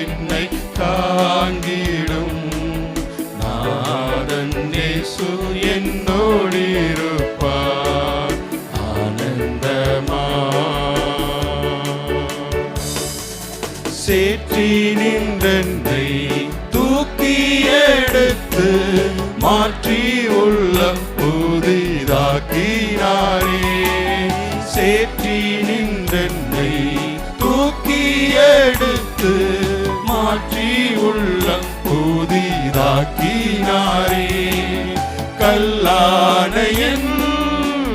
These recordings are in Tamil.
என்னை தாங்கிடும். நாதன் நேசு என்னோடு ஆனந்தமா. சேற்றி நின்றென்னை தூக்கி எடுத்து மாற்றி உள்ளம் புதிதாக்கினாரே. சேற்றி நின்றென்னை தூக்கி எடுத்து மாற்றி உள்ளம் புதிதாக்கினாரே கல்லானையின்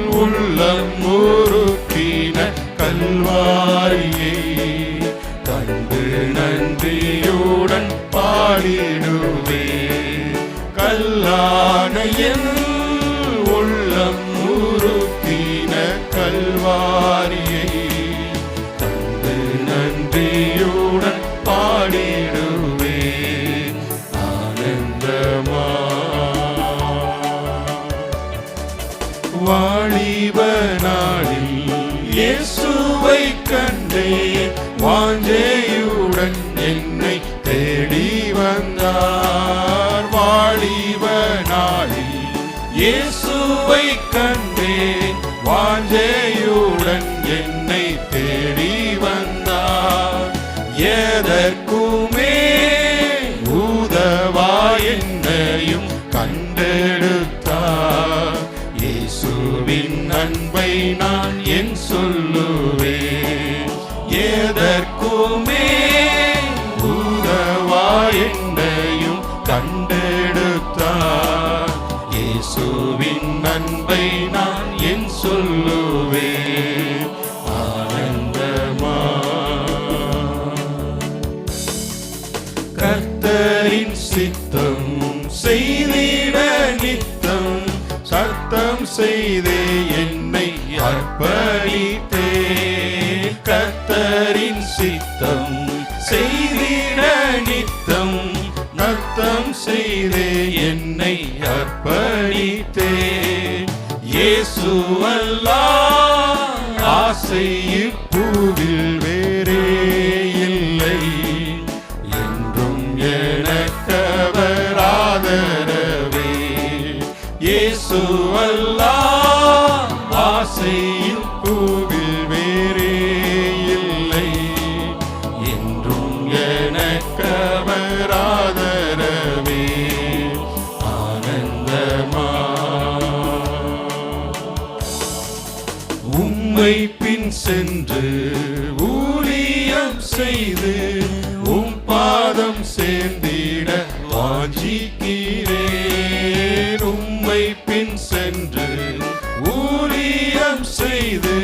உள்ளம் முறுக்கின கல்வாரியே. தந்து நன்றியுடன் பாடிடுவே. கல்லானையின் வாலிப நாளில் இயேசுவை கண்டே வாஞ்சையுடன் என்னை தேடி வந்தார். கண்டெடுத்தார். இயேசுவின் அன்பை நான் என் சொல்லுவேன். ஆனந்தமா கர்த்தரின் சித்தம் செய்திட நித்தம். சத்தம் செய்தே என்னை அர்ப்பணித்தே. கர்த்தரின் சித்தம் செய்தி செய்தே என்னை அர்ப்பணித்தே. இயேசு அல்லா ஆசை இப்பூவில் உம்மை பின் சென்று ஊழியம் செய்து உம் பாதம் சேர்ந்திட வாஞ்சிக்கிறேன். உம்மை பின் சென்று ஊழியம் செய்து